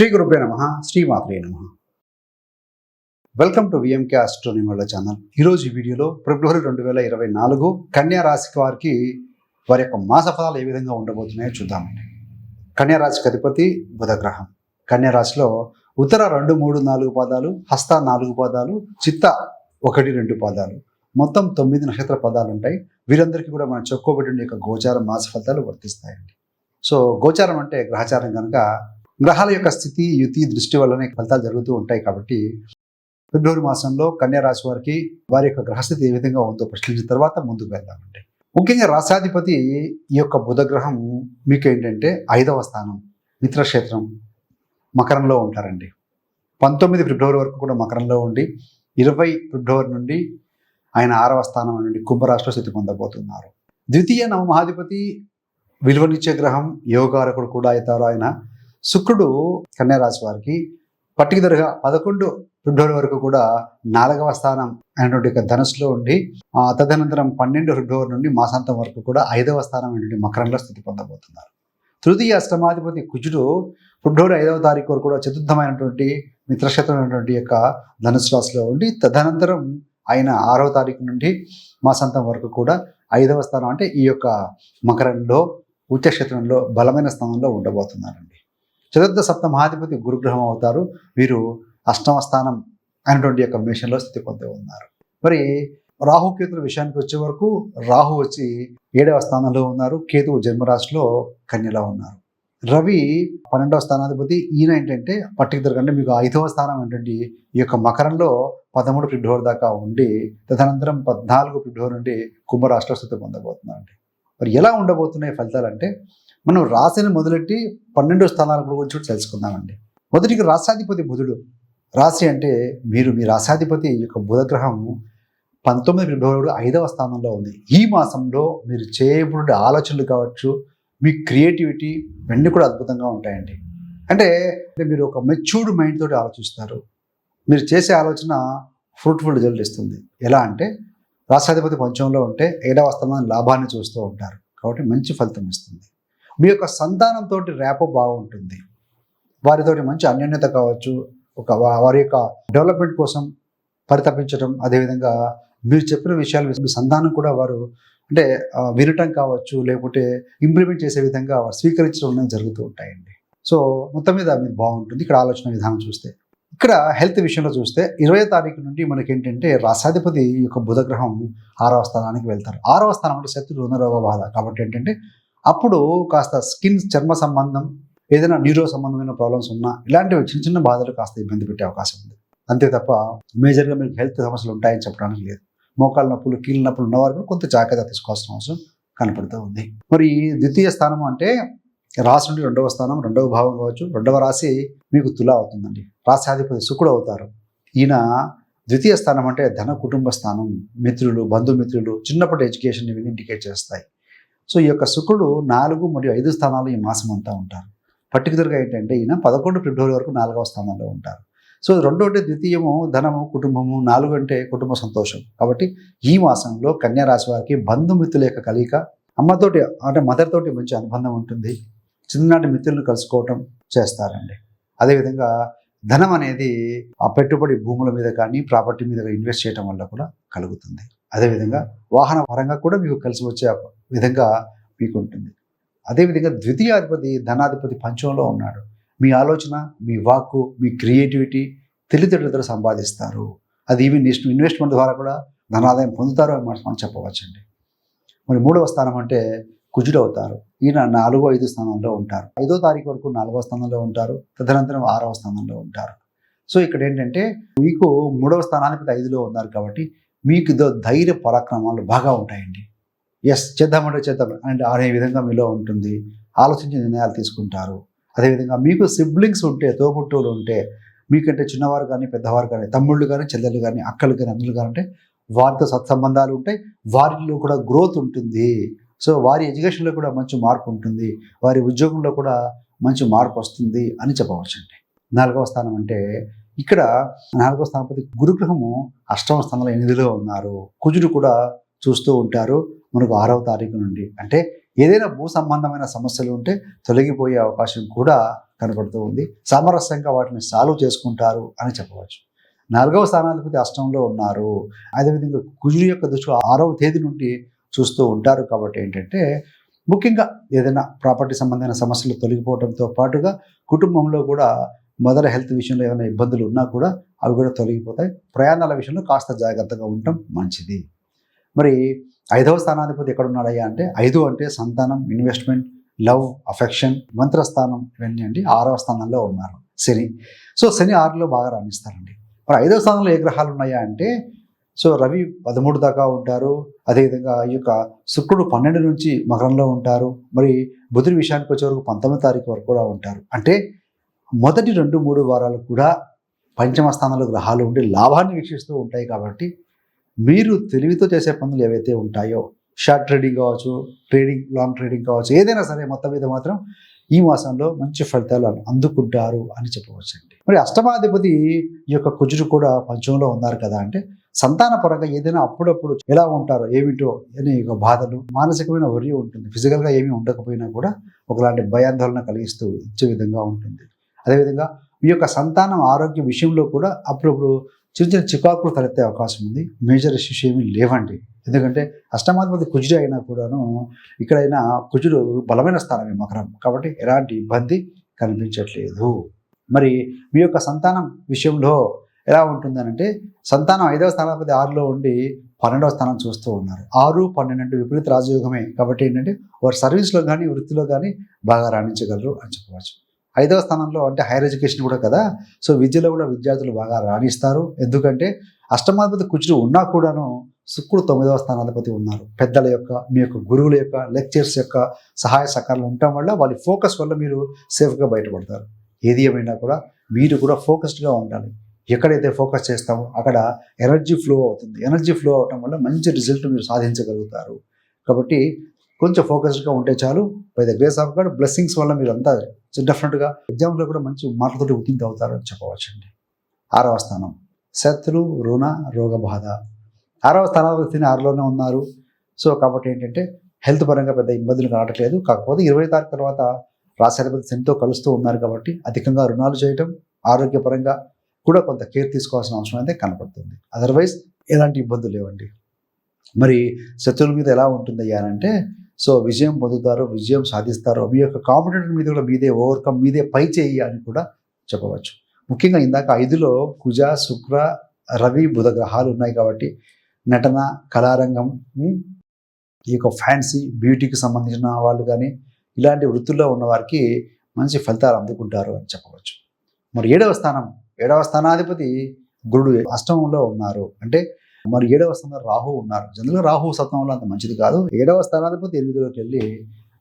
శ్రీ గురుభ్య నమ శ్రీమాత్రే నమ. వెల్కమ్ టు విఎంకే ఆస్ట్రోనిమల్ల ఛానల్ ఈరోజు ఈ వీడియోలో ఫిబ్రవరి రెండు వేల ఇరవై నాలుగు కన్యా రాశికి వారికి వారి యొక్క మాస ఫలాలు ఏ విధంగా ఉండబోతున్నాయో చూద్దామండి కన్యా రాశికి అధిపతి బుధగ్రహం. కన్యా రాశిలో ఉత్తర రెండు మూడు నాలుగు పాదాలు హస్త నాలుగు పాదాలు చిత్త ఒకటి రెండు పాదాలు. మొత్తం తొమ్మిది నక్షత్ర పదాలు ఉంటాయి. వీరందరికీ కూడా మనం చెప్పుకోబడిన యొక్క గోచారం మాస ఫలితాలు వర్తిస్తాయండి. సో గోచారం అంటే గ్రహచారం కనుక గ్రహాల యొక్క స్థితి యుతి దృష్టి వల్లనే ఫలితాలు జరుగుతూ ఉంటాయి కాబట్టి ఫిబ్రవరి మాసంలో కన్యా రాశి వారికి వారి యొక్క గ్రహస్థితి ఏ విధంగా ఉందో పరిశీలించిన తర్వాత ముందుకు వెళ్దామండి. ముఖ్యంగా రాశాధిపతి ఈ యొక్క బుధగ్రహం మీకు ఏంటంటే ఐదవ స్థానం మిత్రక్షేత్రం మకరంలో ఉంటారండి. పంతొమ్మిది ఫిబ్రవరి వరకు కూడా మకరంలో ఉండి ఇరవై ఫిబ్రవరి నుండి ఆయన ఆరవ స్థానం నుండి కుంభరాశిలో స్థితి పొందబోతున్నారు. ద్వితీయ నవమహాధిపతి విలువనిచ్చే గ్రహం యోగారకుడు కూడా అవుతారు ఆయన. శుక్రుడు కన్యారాశి వారికి పట్టికదరగా పదకొండు ఫిబ్రవరి వరకు కూడా నాలుగవ స్థానం అయినటువంటి యొక్క ధనుసులో ఉండి తదనంతరం పన్నెండు ఫిబ్రవరి నుండి మాసాంతం వరకు కూడా ఐదవ స్థానం అయినటువంటి మకరంలో స్థితి పొందబోతున్నారు. తృతీయ అష్టమాధిపతి కుజుడు ఫిబ్రవరి ఐదవ తారీఖు వరకు కూడా చతుర్థమైనటువంటి మిత్రక్షేత్రమైనటువంటి యొక్క ధనుసు రాశిలో ఉండి తదనంతరం ఆయన ఆరవ తారీఖు నుండి మాసాంతం వరకు కూడా ఐదవ స్థానం అంటే ఈ యొక్క మకరంలో ఉచ్చక్షేత్రంలో బలమైన స్థానంలో ఉండబోతున్నారండి. చతుర్థ సప్త మహాధిపతి గురుగ్రహం అవుతారు. వీరు అష్టమ స్థానం అనేటువంటి యొక్క మిషన్లో స్థితి పొంది ఉన్నారు. మరి రాహుకేతుల విషయానికి వచ్చే వరకు రాహు వచ్చి ఏడవ స్థానంలో ఉన్నారు. కేతువు జన్మరాశిలో కన్యలో ఉన్నారు. రవి పన్నెండవ స్థానాధిపతి. ఈయన ఏంటంటే పర్టికులర్ కంటే మీకు ఐదవ స్థానం ఏంటంటే ఈ యొక్క మకరంలో పదమూడు ఫిబ్రవరి దాకా ఉండి తదనంతరం పద్నాలుగు ఫిబ్రవరి నుండి కుంభరాష్ట్ర స్థితి పొందబోతున్నారండి. మరి ఎలా ఉండబోతున్నాయి ఫలితాలు అంటే మనం రాశిని మొదలెట్టి పన్నెండు స్థానాల గురించి తెలుసుకుందామండి. మొదటికి రాశాధిపతి బుధుడు. రాశి అంటే మీరు మీ రాశాధిపతి యొక్క బుధగ్రహం పంతొమ్మిది ఫిబ్రవరి ఐదవ స్థానంలో ఉంది. ఈ మాసంలో మీరు చేయబడి ఆలోచనలు కావచ్చు మీ క్రియేటివిటీ ఇవన్నీ కూడా అద్భుతంగా ఉంటాయండి. అంటే అంటే మీరు ఒక మెచ్యూర్డ్ మైండ్ తోటి ఆలోచిస్తారు. మీరు చేసే ఆలోచన ఫ్రూట్ఫుల్ రిజల్ట్ ఇస్తుంది. ఎలా అంటే రాష్ట్రాధిపతి పంచంలో ఉంటే ఏడవ స్థానం లాభాన్ని చూస్తూ ఉంటారు. కాబట్టి మంచి ఫలితం ఇస్తుంది. మీ యొక్క సంతానంతో రేపో బాగుంటుంది. వారితోటి మంచి అన్యోన్యత కావచ్చు ఒక వారి యొక్క డెవలప్మెంట్ కోసం పరితపించడం అదేవిధంగా మీరు చెప్పిన విషయాలు మీ సంతానం కూడా వారు అంటే వినటం కావచ్చు లేకుంటే ఇంప్లిమెంట్ చేసే విధంగా వారు స్వీకరించడం జరుగుతూ ఉంటాయండి. సో మొత్తం మీద మీరు బాగుంటుంది. ఇక్కడ ఆలోచన విధానం చూస్తే. ఇక్కడ హెల్త్ విషయంలో చూస్తే ఇరవై తారీఖు నుండి మనకి ఏంటంటే రాసాధిపతి యొక్క బుధగ్రహం ఆరవ స్థానానికి వెళ్తారు. ఆరవ స్థానం అంటే శత్రు రుణరోగ బాధ. కాబట్టి ఏంటంటే అప్పుడు కాస్త స్కిన్ చర్మ సంబంధం ఏదైనా న్యూరో సంబంధమైన ప్రాబ్లమ్స్ ఉన్నా ఇలాంటివి చిన్న చిన్న బాధలు కాస్త ఇబ్బంది పెట్టే అవకాశం ఉంది. అంతే తప్ప మేజర్గా మీకు హెల్త్ సమస్యలు ఉంటాయని చెప్పడానికి లేదు. మోకాళ్ళ నొప్పులు కీళ్ళ నొప్పులు ఉన్నవారు కూడా కొంత జాగ్రత్త తీసుకోవాల్సిన అవసరం కనపడుతూ ఉంది. మరి ద్వితీయ స్థానం అంటే రాశి నుండి రెండవ స్థానం రెండవ భావం కావచ్చు. రెండవ రాశి మీకు తులా అవుతుందండి. రాశ్యాధిపతి శుకుడు అవుతారు. ఈయన ద్వితీయ స్థానం అంటే ధన కుటుంబ స్థానం మిత్రులు బంధుమిత్రులు చిన్నప్పటి ఎడ్యుకేషన్ ఇవి ఇండికేట్ చేస్తాయి. సో ఈ యొక్క శుక్రుడు నాలుగు మరియు ఐదు స్థానాలు ఈ మాసం అంతా ఉంటారు. పర్టికులర్గా ఏంటంటే ఈయన పదకొండు ఫిబ్రవరి వరకు నాలుగవ స్థానంలో ఉంటారు. సో రెండో అంటే ద్వితీయము ధనము కుటుంబము నాలుగు అంటే కుటుంబ సంతోషం. కాబట్టి ఈ మాసంలో కన్యా రాశి వారికి బంధుమిత్రుల యొక్క కలయిక అమ్మతోటి అంటే మదర్ తోటి మంచి అనుబంధం ఉంటుంది. చిన్ననాటి మిత్రులను కలుసుకోవటం చేస్తారండి. అదేవిధంగా ధనం అనేది ఆ పెట్టుబడి భూముల మీద కానీ ప్రాపర్టీ మీద ఇన్వెస్ట్ చేయడం వల్ల కూడా కలుగుతుంది. అదేవిధంగా వాహన పరంగా కూడా మీకు కలిసి వచ్చే విధంగా మీకు ఉంటుంది అదేవిధంగా ద్వితీయాధిపతి ధనాధిపతి పంచంలో ఉన్నాడు. మీ ఆలోచన మీ వాక్కు మీ క్రియేటివిటీ తెలివితేటలతో సంపాదిస్తారు. అది ఈవెన్ ఇన్వెస్ట్మెంట్ ద్వారా కూడా ధనాదాయం పొందుతారు అని మనం చెప్పవచ్చండి. మరి మూడవ స్థానం అంటే కుజుడు అవుతారు ఈయన నాలుగో ఐదు స్థానంలో ఉంటారు. ఐదో తారీఖు వరకు నాలుగో స్థానంలో ఉంటారు. తదనంతరం ఆరవ స్థానంలో ఉంటారు. సో ఇక్కడ ఏంటంటే మీకు మూడవ స్థానానికి ఐదులో ఉన్నారు కాబట్టి మీకు ధైర్య పరాక్రమాలు బాగా ఉంటాయండి. ఎస్ చేద్దామంటే చేద్దాం. అంటే అనే విధంగా మీలో ఉంటుంది. ఆలోచించి నిర్ణయాలు తీసుకుంటారు. అదేవిధంగా మీకు సిబ్లింగ్స్ ఉంటే తోబుట్టువులు ఉంటే మీకంటే చిన్నవారు కానీ పెద్దవారు కానీ తమ్ముళ్ళు కానీ చెల్లెళ్ళు కానీ అక్కలు కానీ అన్నులు కానీ అంటే వారితో సత్సంబంధాలు ఉంటాయి. వారిలో కూడా గ్రోత్ ఉంటుంది. సో వారి ఎడ్యుకేషన్లో కూడా మంచి మార్పు ఉంటుంది. వారి ఉద్యోగంలో కూడా మంచి మార్పు వస్తుంది అని చెప్పవచ్చండి. నాలుగవ స్థానం అంటే ఇక్కడ నాలుగో స్థానపతి గురుగ్రహము అష్టమ స్థానంలో ఎనిమిదిలో ఉన్నారు. కుజుడు కూడా చూస్తూ ఉంటారు మనకు ఆరవ తారీఖు నుండి. అంటే ఏదైనా భూ సంబంధమైన సమస్యలు ఉంటే తొలగిపోయే అవకాశం కూడా కనబడుతూ ఉంది. సామరస్యంగా వాటిని సాల్వ్ చేసుకుంటారు అని చెప్పవచ్చు. నాలుగవ స్థానాధిపతి అష్టంలో ఉన్నారు. అదేవిధంగా కుజుడు యొక్క దృష్టి ఆరవ తేదీ నుండి చూస్తూ ఉంటారు కాబట్టి ఏంటంటే ముఖ్యంగా ఏదైనా ప్రాపర్టీ సంబంధమైన సమస్యలు తొలగిపోవడంతో పాటుగా కుటుంబంలో కూడా మదర్ హెల్త్ విషయంలో ఏమైనా ఇబ్బందులు ఉన్నా కూడా అవి కూడా తొలగిపోతాయి. ప్రయాణాల విషయంలో కాస్త జాగ్రత్తగా ఉండటం మంచిది. మరి ఐదవ స్థానాధిపతి ఎక్కడ ఉన్నాడయ్యా అంటే ఐదు అంటే సంతానం ఇన్వెస్ట్మెంట్ లవ్ అఫెక్షన్ మంత్రస్థానం ఇవన్నీ అండి ఆరవ స్థానంలో ఉన్నారు శని. సో శని ఆరులో బాగా రాణిస్తారండి. మరి ఐదవ స్థానంలో ఏ గ్రహాలు ఉన్నాయా అంటే సో రవి పదమూడు దాకా ఉంటారు. అదేవిధంగా ఈ యొక్క శుక్రుడు పన్నెండు నుంచి మకరంలో ఉంటారు. మరి బుధుడి విషయానికి వచ్చే వరకు పంతొమ్మిది తారీఖు వరకు కూడా ఉంటారు. అంటే మొదటి రెండు మూడు వారాలు కూడా పంచమ స్థానంలో గ్రహాలు ఉండి లాభాన్ని వీక్షిస్తూ ఉంటాయి కాబట్టి మీరు తెలివితో చేసే పనులు ఏవైతే ఉంటాయో షార్ట్ ట్రేడింగ్ కావచ్చు ట్రేడింగ్ లాంగ్ ట్రేడింగ్ కావచ్చు ఏదైనా సరే మొత్తం మీద మాత్రం ఈ మాసంలో మంచి ఫలితాలు అందుకుంటారు అని చెప్పవచ్చండి. మరి అష్టమాధిపతి ఈ యొక్క కుజుడు కూడా పంచంలో ఉన్నారు కదా అంటే సంతాన పరంగా ఏదైనా అప్పుడప్పుడు ఎలా ఉంటారో ఏమిటో అనే ఒక బాధలు మానసికమైన వరి ఉంటుంది. ఫిజికల్గా ఏమీ ఉండకపోయినా కూడా ఒకలాంటి భయాందోళన కలిగిస్తూ ఇచ్చే విధంగా ఉంటుంది. అదేవిధంగా మీ యొక్క సంతానం ఆరోగ్య విషయంలో కూడా అప్పుడప్పుడు చిన్న చిన్న చికాకులు తలెత్తే అవకాశం ఉంది. మేజర్ ఇష్యూస్ ఏమీ లేవండి. ఎందుకంటే అష్టమాధిపతి కుజుడు అయినా కూడాను ఇక్కడైనా కుజుడు బలమైన స్థానమే మకరం. కాబట్టి ఎలాంటి ఇబ్బంది కనిపించట్లేదు. మరి మీ యొక్క సంతానం విషయంలో ఎలా ఉంటుందనంటే సంతానం ఐదవ స్థానాధిపతి ఆరులో ఉండి పన్నెండవ స్థానం చూస్తూ ఉన్నారు. ఆరు పన్నెండు అంటే విపరీత రాజయోగమే. కాబట్టి ఏంటంటే వారు సర్వీస్లో కానీ వృత్తిలో కానీ బాగా రాణించగలరు అని చెప్పవచ్చు. ఐదవ స్థానంలో అంటే హైయర్ ఎడ్యుకేషన్ కూడా కదా. సో విద్యలో కూడా విద్యార్థులు బాగా రాణిస్తారు. ఎందుకంటే అష్టమాధిపతి కుజుడు ఉన్నా కూడాను శుక్రుడు తొమ్మిదవ స్థానాధిపతి ఉన్నారు. పెద్దల యొక్క మీ యొక్క గురువుల యొక్క లెక్చర్స్ యొక్క సహాయ సహకారాలు ఉండటం వల్ల వాళ్ళ ఫోకస్ వల్ల మీరు సేఫ్గా బయటపడతారు. ఏది ఏమైనా కూడా మీరు కూడా ఫోకస్డ్గా ఉండాలి. ఎక్కడైతే ఫోకస్ చేస్తామో అక్కడ ఎనర్జీ ఫ్లో అవుతుంది. ఎనర్జీ ఫ్లో అవటం వల్ల మంచి రిజల్ట్ మీరు సాధించగలుగుతారు. కాబట్టి కొంచెం ఫోకస్డ్గా ఉంటే చాలు. By the grace of god blessings వల్ల మీరు అంతా డెఫినెట్గా ఎగ్జామ్లో కూడా మంచి మార్కులతో ఉత్తీర్ణ అవుతారు అని చెప్పవచ్చండి. ఆరవ స్థానం. శత్రు రుణ రోగ బాధ. ఆరవ స్థానాధిపతిని ఆరులోనే ఉన్నారు. సో కాబట్టి ఏంటంటే హెల్త్ పరంగా పెద్ద ఇబ్బందులు రావట్లేదు. కాకపోతే ఇరవై తారీఖు తర్వాత రాశాధిపతి శనితో కలుస్తూ ఉన్నారు కాబట్టి అధికంగా రుణాలు చేయటం ఆరోగ్యపరంగా కూడా కొంత కేర్ తీసుకోవాల్సిన అవసరం అయితే కనపడుతుంది. అదర్వైజ్ ఎలాంటి ఇబ్బందులు లేవండి. మరి శత్రువుల మీద ఎలా ఉంటుంది అంటే సో విజయం పొందుతారు విజయం సాధిస్తారు మీ యొక్క కాంపిటేటర్ మీద కూడా మీదే ఓవర్కమ్ మీదే పై చేయి అని కూడా చెప్పవచ్చు. ముఖ్యంగా ఇందాక ఐదులో కుజ శుక్ర రవి బుధ గ్రహాలు ఉన్నాయి కాబట్టి నటన కళారంగం ఈ యొక్క ఫ్యాన్సీ బ్యూటీకి సంబంధించిన వాళ్ళు కానీ ఇలాంటి వృత్తుల్లో ఉన్న వారికి మంచి ఫలితాలు అందుకుంటారు అని చెప్పవచ్చు. మరి ఏడవ స్థానం ఏడవ స్థానాధిపతి గురుడు అష్టమంలో ఉన్నారు. అంటే మరి ఏడవ స్థానంలో రాహు ఉన్నారు. జనరల్గా రాహు సత్వంలో అంత మంచిది కాదు. ఏడవ స్థానాధిపతి ఎనిమిదిలోకి వెళ్ళి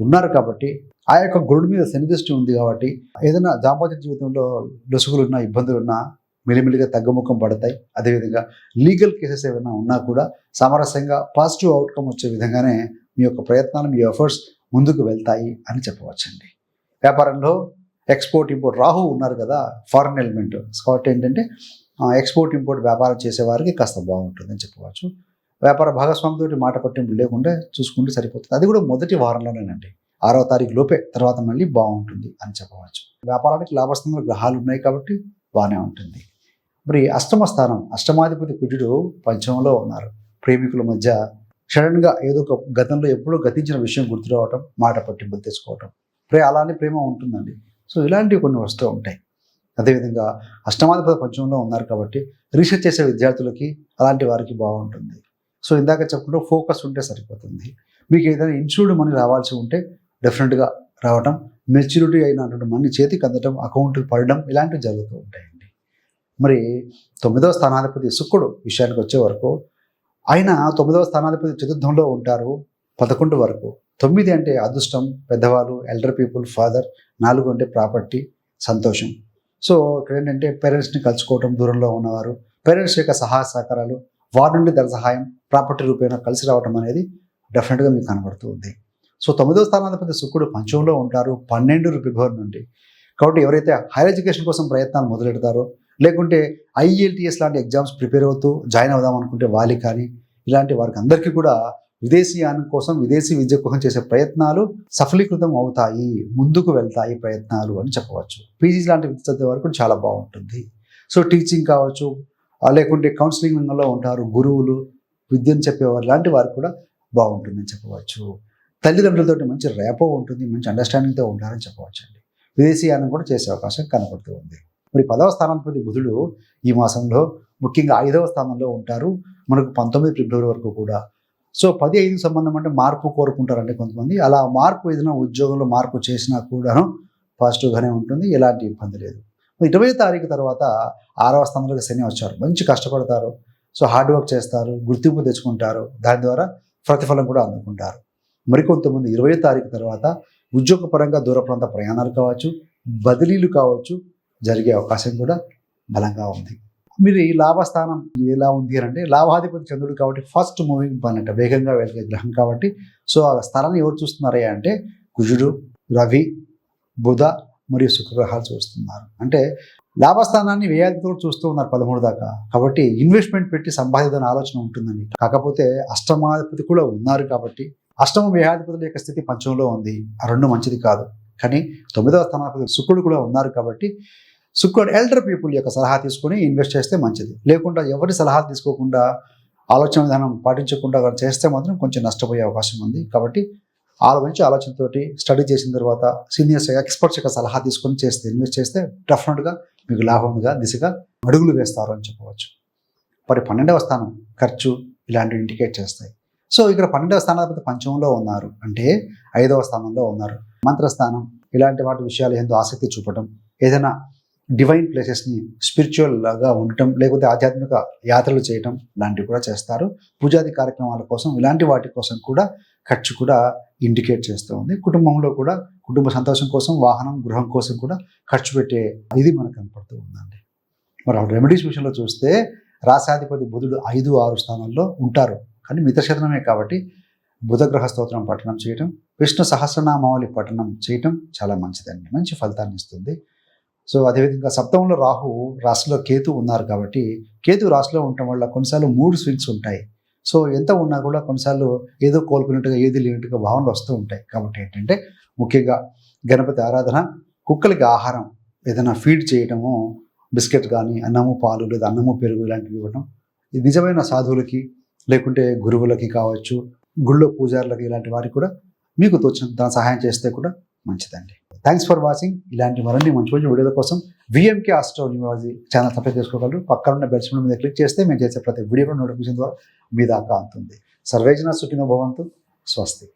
ఉన్నారు కాబట్టి ఆ యొక్క గురుడి మీద శనిదృష్టి ఉంది కాబట్టి ఏదైనా దాంపత్య జీవితంలో లొసుగులున్నా ఇబ్బందులున్నా ఇబ్బందులు ఉన్నా మిలిమిలిగా తగ్గుముఖం పడతాయి. అదేవిధంగా లీగల్ కేసెస్ ఏమైనా ఉన్నా కూడా సామరస్యంగా పాజిటివ్ అవుట్కమ్ వచ్చే విధంగానే మీ యొక్క ప్రయత్నాలు మీ ఎఫర్ట్స్ ముందుకు వెళ్తాయి అని చెప్పవచ్చండి. వ్యాపారంలో ఎక్స్పోర్ట్ ఇంపోర్ట్ రాహు ఉన్నారు కదా ఫారెన్ ఎలిమెంట్. కాబట్టి ఏంటంటే ఎక్స్పోర్ట్ ఇంపోర్ట్ వ్యాపారం చేసేవారికి కాస్త బాగుంటుందని చెప్పవచ్చు. వ్యాపార భాగస్వామితో మాట పట్టింపు లేకుండా చూసుకుంటే సరిపోతుంది. అది కూడా మొదటి వారంలోనేనండి. ఆరో తారీఖు లోపే తర్వాత మళ్ళీ బాగుంటుంది అని చెప్పవచ్చు. వ్యాపారానికి లాభస్థానంలో గ్రహాలు ఉన్నాయి కాబట్టి బాగానే ఉంటుంది. మరి అష్టమ స్థానం అష్టమాధిపతి కుజుడు పంచమంలో ఉన్నారు. ప్రేమికుల మధ్య సడన్గా ఏదో ఒక గతంలో ఎప్పుడో గతించిన విషయం గుర్తురావటం మాట పట్టింపులు తెచ్చుకోవటం. ప్రే అలానే ప్రేమ ఉంటుందండి. సో ఇలాంటివి కొన్ని వస్తూ ఉంటాయి. అదేవిధంగా అష్టమాధిపతి పంచమంలో ఉన్నారు కాబట్టి రీసెర్చ్ చేసే విద్యార్థులకి అలాంటి వారికి బాగుంటుంది. సో ఇందాక చెప్పుకుంటూ ఫోకస్ ఉంటే సరిపోతుంది. మీకు ఏదైనా ఇన్సూర్డ్ మనీ రావాల్సి ఉంటే డెఫినెట్గా రావడం మెచ్యూరిటీ అయినటువంటి మనీ చేతికి అందడం అకౌంట్కి పడడం ఇలాంటివి జరుగుతూ ఉంటాయండి. మరి తొమ్మిదవ స్థానాధిపతి శుక్రుడు విషయానికి వచ్చే వరకు ఆయన తొమ్మిదవ స్థానాధిపతి చతుర్థంలో ఉంటారు పదకొండు వరకు. తొమ్మిది అంటే అదృష్టం పెద్దవాళ్ళు ఎల్డర్ పీపుల్ ఫాదర్ నాలుగు అంటే ప్రాపర్టీ సంతోషం. సో ఇక్కడ ఏంటంటే పేరెంట్స్ని కలుసుకోవటం దూరంలో ఉన్నవారు పేరెంట్స్ యొక్క సహాయ సహకారాలు వారి నుండి ధన సహాయం ప్రాపర్టీ రూపేణ కలిసి రావడం అనేది డెఫినెట్గా మీకు కనబడుతుంది సో తొమ్మిదో స్థానాధిపతి శుక్రుడు పంచంలో ఉంటారు పన్నెండు ఫిబ్రవరి నుండి. కాబట్టి ఎవరైతే హైయర్ ఎడ్యుకేషన్ కోసం ప్రయత్నాలు మొదలెడతారో లేకుంటే ఐఎల్టీఎస్ లాంటి ఎగ్జామ్స్ ప్రిపేర్ అవుతూ జాయిన్ అవుదాం అనుకుంటే వాళ్ళకి కానీ ఇలాంటి వారికి అందరికీ కూడా విదేశీయానం కోసం విదేశీ విద్య కోసం చేసే ప్రయత్నాలు సఫలీకృతం అవుతాయి ముందుకు వెళ్తాయి ప్రయత్నాలు అని చెప్పవచ్చు. పీజీ లాంటి విద్య చదివే వరకు చాలా బాగుంటుంది. సో టీచింగ్ కావచ్చు లేకుంటే కౌన్సిలింగ్ రంగంలో ఉంటారు గురువులు విద్యను చెప్పేవారు లాంటి వారు కూడా బాగుంటుందని చెప్పవచ్చు. తల్లిదండ్రులతో మంచి రేపో ఉంటుంది మంచి అండర్స్టాండింగ్తో ఉంటారని చెప్పవచ్చు అండి. విదేశీయానం కూడా చేసే అవకాశం కనబడుతూ ఉంది. మరి పదవ స్థానాధిపతి బుధుడు ఈ మాసంలో ముఖ్యంగా ఐదవ స్థానంలో ఉంటారు. మనకు పంతొమ్మిది ఫిబ్రవరి వరకు కూడా సో పది ఐదు సంబంధం అంటే మార్పు కోరుకుంటారంటే కొంతమంది. అలా మార్పు ఏదైనా ఉద్యోగంలో మార్పు చేసినా కూడాను పాజిటివ్గానే ఉంటుంది ఎలాంటి ఇబ్బంది లేదు. ఇరవై తారీఖు తర్వాత ఆరవ స్థానంలోకి శని వచ్చారు. మంచి కష్టపడతారు. సో హార్డ్ వర్క్ చేస్తారు గుర్తింపు తెచ్చుకుంటారు. దాని ద్వారా ప్రతిఫలం కూడా అందుకుంటారు. మరికొంతమంది ఇరవై తారీఖు తర్వాత ఉద్యోగపరంగా దూర ప్రాంత ప్రయాణాలు కావచ్చు బదిలీలు కావచ్చు జరిగే అవకాశం కూడా బలంగా ఉంది. మీరు ఈ లాభస్థానం ఎలా ఉంది అని అంటే లాభాధిపతి చంద్రుడు కాబట్టి ఫస్ట్ మూవింగ్ ప్లానెట్ వేగంగా వెలిగే గ్రహం కాబట్టి. సో ఆ స్థలాన్ని ఎవరు చూస్తున్నారా అంటే కుజుడు రవి బుధ మరియు శుక్రగ్రహాలు చూస్తున్నారు. అంటే లాభస్థానాన్ని వ్యయాధితో చూస్తూ ఉన్నారు పదమూడు దాకా. కాబట్టి ఇన్వెస్ట్మెంట్ పెట్టి సంపాదితన ఆలోచన ఉంటుందండి కాకపోతే అష్టమాధిపతి కూడా ఉన్నారు కాబట్టి అష్టమ వ్యయాధిపతుల యొక్క స్థితి పంచంలో ఉంది. ఆ రెండు మంచిది కాదు. కానీ తొమ్మిదవ స్థానాధిపతి శుక్రుడు కూడా ఉన్నారు కాబట్టి శుక్రుడు ఎల్డర్ పీపుల్ యొక్క సలహా తీసుకొని ఇన్వెస్ట్ చేస్తే మంచిది. లేకుండా ఎవరి సలహా తీసుకోకుండా ఆలోచన విధానం పాటించకుండా చేస్తే మాత్రం కొంచెం నష్టపోయే అవకాశం ఉంది. కాబట్టి ఆలోచించి మంచి ఆలోచనతోటి స్టడీ చేసిన తర్వాత సీనియర్స్ ఎక్స్పర్ట్స్ యొక్క సలహా తీసుకొని చేస్తే ఇన్వెస్ట్ చేస్తే డెఫినెట్గా మీకు లాభంగా దిశగా అడుగులు వేస్తారు అని చెప్పవచ్చు. మరి పన్నెండవ స్థానం ఖర్చు ఇలాంటివి ఇండికేట్ చేస్తాయి. సో ఇక్కడ పన్నెండవ స్థానాధిపతి పంచమంలో ఉన్నారు. అంటే ఐదవ స్థానంలో ఉన్నారు. మంత్రస్థానం ఇలాంటి వాటి విషయాలు ఎంతో ఆసక్తి చూపటం. ఏదైనా డివైన్ ప్లేసెస్ని స్పిరిచువల్గా ఉండటం లేకపోతే ఆధ్యాత్మిక యాత్రలు చేయటం లాంటివి కూడా చేస్తారు. పూజాది కార్యక్రమాల కోసం ఇలాంటి వాటి కోసం కూడా ఖర్చు కూడా ఇండికేట్ చేస్తూ ఉంది. కుటుంబంలో కూడా కుటుంబ సంతోషం కోసం వాహనం గృహం కోసం కూడా ఖర్చు పెట్టే ఇది మనకు కనపడుతూ ఉందండి. మరి రెమెడీస్ విషయంలో చూస్తే రాసాధిపతి బుధుడు ఐదు ఆరు స్థానాల్లో ఉంటారు. కానీ మితశతనమే కాబట్టి బుధగ్రహ స్తోత్రం పఠనం చేయటం విష్ణు సహస్రనామావళి పఠనం చేయటం చాలా మంచిదండి. మంచి ఫలితాన్ని ఇస్తుంది. సో అదేవిధంగా సప్తమంలో రాహు రాశిలో కేతు ఉన్నారు కాబట్టి కేతు రాశిలో ఉండటం వల్ల కొన్నిసార్లు మూడు స్వింగ్స్ ఉంటాయి. సో ఎంత ఉన్నా కూడా కొన్నిసార్లు ఏదో కోల్పోయినట్టుగా ఏది లేనట్టుగా భావనలు వస్తూ ఉంటాయి. కాబట్టి ఏంటంటే ముఖ్యంగా గణపతి ఆరాధన కుక్కలకి ఆహారం ఏదైనా ఫీడ్ చేయటము బిస్కెట్ కానీ అన్నము పాలు లేదా అన్నము పెరుగు ఇలాంటివి ఇవ్వటం ఇది నిజమైన సాధువులకి లేకుంటే గురువులకి కావచ్చు గుళ్ళో పూజారులకి ఇలాంటి వారికి కూడా మీకు తోచిన దాని సహాయం చేస్తే కూడా మంచిదండి. థ్యాంక్స్ ఫర్ వాచింగ్ ఇలాంటి మరిన్ని మంచి మంచి వీడియోల కోసం VMK astro numerology channel subscribe చేసుకోగలరు. పక్కన ఉన్న బెల్ సింబల్ మీద క్లిక్ చేస్తే మేము చేసే ప్రతి వీడియో నోటిఫికేషన్ ద్వారా మీ దాకా అందుతుంది. సర్వేజన సుఖినో భవంతు. స్వస్తి.